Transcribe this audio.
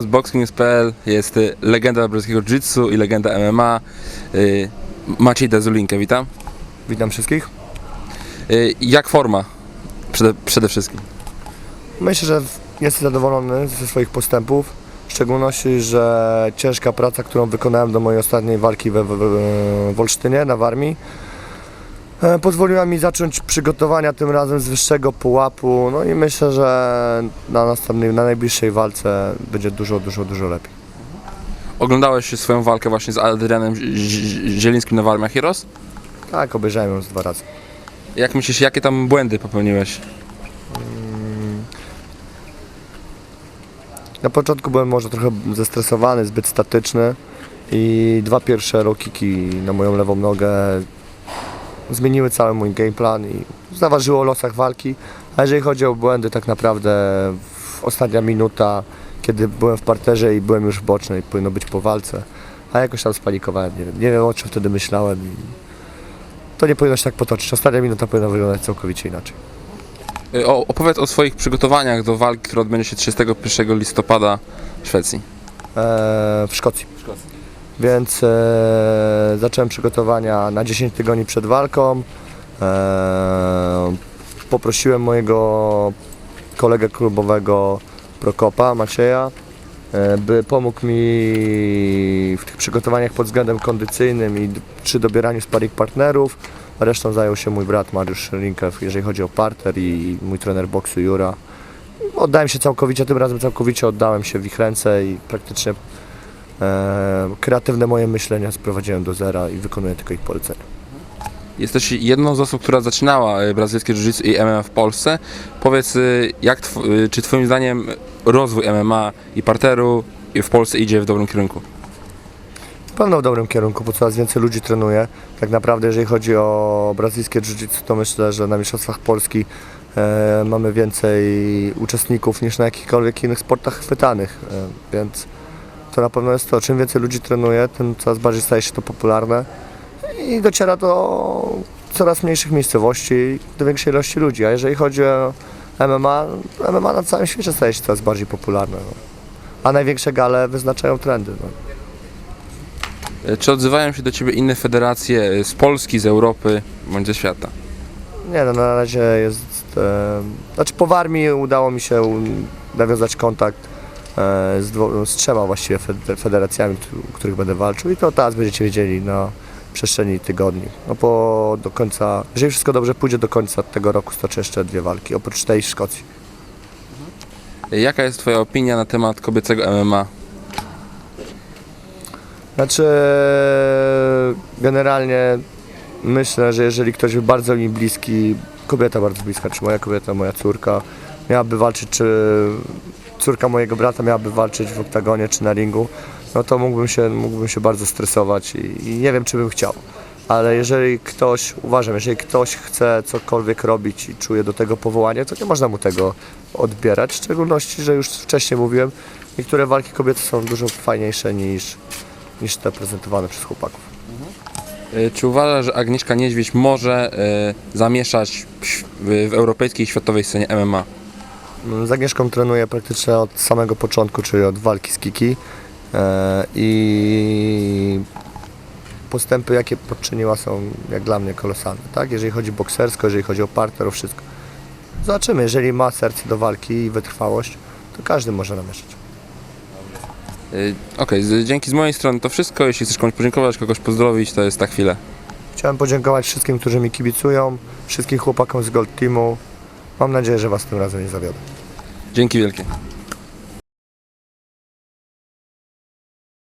Z Boxkings.pl jest y, legenda brazylskiego jiu-jitsu i legenda MMA y, Maciej Dazulinkę, witam. Witam wszystkich. Y, Jak forma przede, przede wszystkim? Myślę, że jestem zadowolony ze swoich postępów. W szczególności, że ciężka praca, którą wykonałem do mojej ostatniej walki we, we, we- w Olsztynie na Warmii, pozwoliła mi zacząć przygotowania tym razem z wyższego pułapu. No i myślę, że na następnej, na najbliższej walce będzie dużo, dużo, dużo lepiej. Oglądałeś swoją walkę właśnie z Adrianem Zi- Zi- Zielińskim na Warmia Heroes? Tak, obejrzałem z dwa razy. Jak myślisz, jakie tam błędy popełniłeś? Na początku byłem może trochę zestresowany, zbyt statyczny i dwa pierwsze rokiki na moją lewą nogę zmieniły cały mój game plan i zaważyło o losach walki. A jeżeli chodzi o błędy, tak naprawdę w ostatnia minuta, kiedy byłem w parterze i byłem już w bocznej, powinno być po walce, a jakoś tam spanikowałem, nie wiem, nie wiem o czym wtedy myślałem i to nie powinno się tak potoczyć. Ostatnia minuta powinna wyglądać całkowicie inaczej. Y, O, opowiedz o swoich przygotowaniach do walki, która odbędzie się 31 listopada w Szwecji. Eee, w Szkocji. Więc e, zacząłem przygotowania na 10 tygodni przed walką. E, poprosiłem mojego kolegę klubowego Prokopa, Macieja, e, by pomógł mi w tych przygotowaniach pod względem kondycyjnym i przy dobieraniu sparring partnerów. Resztą zajął się mój brat Mariusz Linkew, jeżeli chodzi o parter i mój trener boksu Jura. Oddałem się całkowicie, tym razem całkowicie oddałem się w ich ręce i praktycznie kreatywne moje myślenia sprowadziłem do zera i wykonuję tylko ich polecenia. Jesteś jedną z osób, która zaczynała y, brazylijskie jiu-jitsu i MMA w Polsce. Powiedz, y, jak tw- czy twoim zdaniem rozwój MMA i parteru w Polsce idzie w dobrym kierunku? Na pewno w dobrym kierunku, bo coraz więcej ludzi trenuje. Tak naprawdę jeżeli chodzi o brazylijskie jiu-jitsu, to myślę, że na Mistrzostwach Polski e, mamy więcej uczestników niż na jakichkolwiek innych sportach chwytanych, e, więc to na pewno jest to. Czym więcej ludzi trenuje, tym coraz bardziej staje się to popularne i dociera do coraz mniejszych miejscowości, do większej ilości ludzi. A jeżeli chodzi o MMA, MMA na całym świecie staje się coraz bardziej popularne. No. A największe gale wyznaczają trendy. No. Y, Czy odzywają się do ciebie inne federacje y, z Polski, z Europy bądź ze świata? Nie no, na razie jest... E, znaczy po Warmii udało mi się nawiązać kontakt e, z, dwo, z trzema właściwie fed- federacjami, których będę walczył i to teraz będziecie wiedzieli na przestrzeni tygodni. No po do końca, jeżeli wszystko dobrze pójdzie do końca tego roku stoczę jeszcze dwie walki, oprócz tej w Szkocji. Jaka jest twoja opinia na temat kobiecego MMA? Znaczy generalnie myślę, że jeżeli ktoś był bardzo mi bliski, kobieta bardzo bliska, czy moja kobieta, moja córka, miałaby walczyć, czy córka mojego brata miałaby walczyć w oktagonie czy na ringu, no to mógłbym się, mógłbym się bardzo stresować i, i nie wiem, czy bym chciał. Ale jeżeli ktoś, uważam, jeżeli ktoś chce cokolwiek robić i czuje do tego powołanie, to nie można mu tego odbierać. W szczególności, że już wcześniej mówiłem, niektóre walki kobiety są dużo fajniejsze niż, niż te prezentowane przez chłopaków. Y, Czy uważasz, że Agnieszka Niedźwiedź może y, zamieszać w, w, w europejskiej i światowej scenie MMA? Z Agnieszką trenuję praktycznie od samego początku, czyli od walki z Kiki e, i postępy jakie poczyniła są jak dla mnie kolosalne, tak? Jeżeli chodzi boksersko, jeżeli chodzi o parter, o wszystko. Zobaczymy, jeżeli ma serce do walki i wytrwałość, to każdy może namieszać. Y, Okej, z- dzięki z mojej strony to wszystko. Jeśli chcesz komuś podziękować, kogoś pozdrowić, to jest ta chwila. Chciałem podziękować wszystkim, którzy mi kibicują, wszystkim chłopakom z Gold Teamu. Mam nadzieję, że Was tym razem nie zawiodę. Dzięki wielkie.